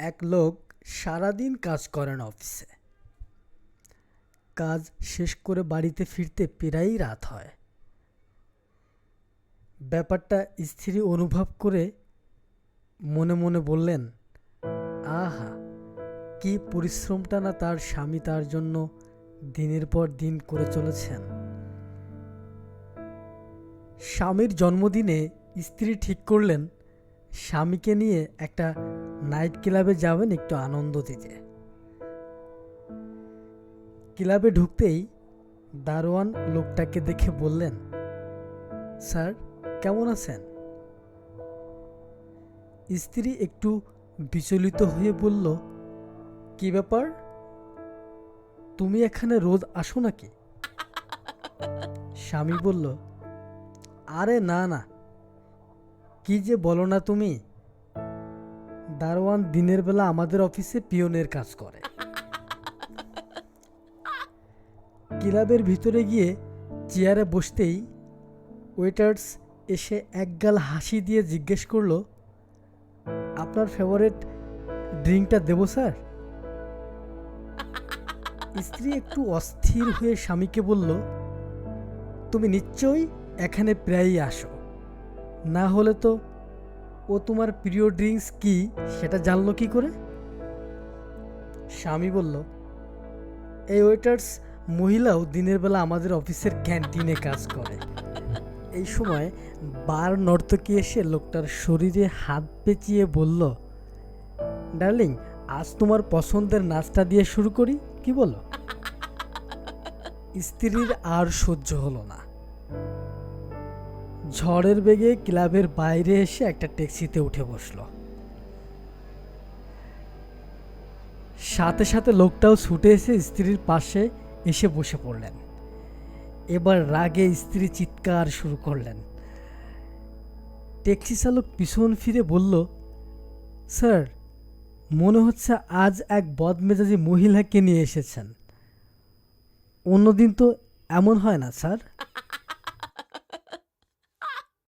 এক লোক সারাদিন কাজ করেন অফিসে। কাজ শেষ করে বাড়িতে ফিরতে প্রায়ই রাত হয়। ব্যাপারটা স্ত্রী অনুভব করে মনে মনে বললেন, আহা, কি পরিশ্রমটা না তার স্বামী তার জন্য দিনের পর দিন করে চলেছেন। স্বামীর জন্মদিনে স্ত্রী ঠিক করলেন, স্বামীকে নিয়ে একটা নাইট ক্লাবে যাবেন একটু আনন্দ দিতে। ক্লাবে ঢুকতেই দারোয়ান লোকটাকে দেখে বললেন, স্যার, কেমন আছেন? স্ত্রী একটু বিচলিত হয়ে বলল, কি ব্যাপার? তুমি এখানে রোজ আসো নাকি? স্বামী বলল, আরে না না। কি যে বলো না তুমি? দারোয়ান দিনের বেলা আমাদের অফিসে পিয়নের কাজ করে। ক্লাবের ভিতরে গিয়ে চেয়ারে বসতেই ওয়েটার্স এসে একগাল হাসি দিয়ে জিজ্ঞেস করল, আপনার ফেভারিট ড্রিঙ্কটা দেবো, স্যার? স্ত্রী একটু অস্থির হয়ে স্বামীকে বলল, তুমি নিশ্চয়ই এখানে প্রায়ই আসো। না হলে তো ও তোমার প্রিয় ড্রিঙ্কস কি সেটা জানলো কি করে? স্বামী বলল, এই ওয়েটার্স মহিলাও দিনের বেলা আমাদের অফিসের ক্যান্টিনে কাজ করে। এই সময় বার নর্তকী এসে লোকটার শরীরে হাত পেঁচিয়ে বলল, ডার্লিং, আজ তোমার পছন্দের নাচটা দিয়ে শুরু করি, কি বলো? স্ত্রীর আর সহ্য হলো না। ঝড়ের বেগে ক্লাবের বাইরে এসে একটা ট্যাক্সিতে উঠে বসল। সাথে সাথে লোকটাও ছুটে এসে স্ত্রীর পাশে এসে বসে পড়লেন। এবার রাগে স্ত্রী চিৎকার শুরু করলেন। ট্যাক্সি চালক পিছন ফিরে বলল, স্যার, মনে হচ্ছে আজ এক বদমেজাজি মহিলাকে নিয়ে এসেছেন। অন্যদিন তো এমন হয় না, স্যার।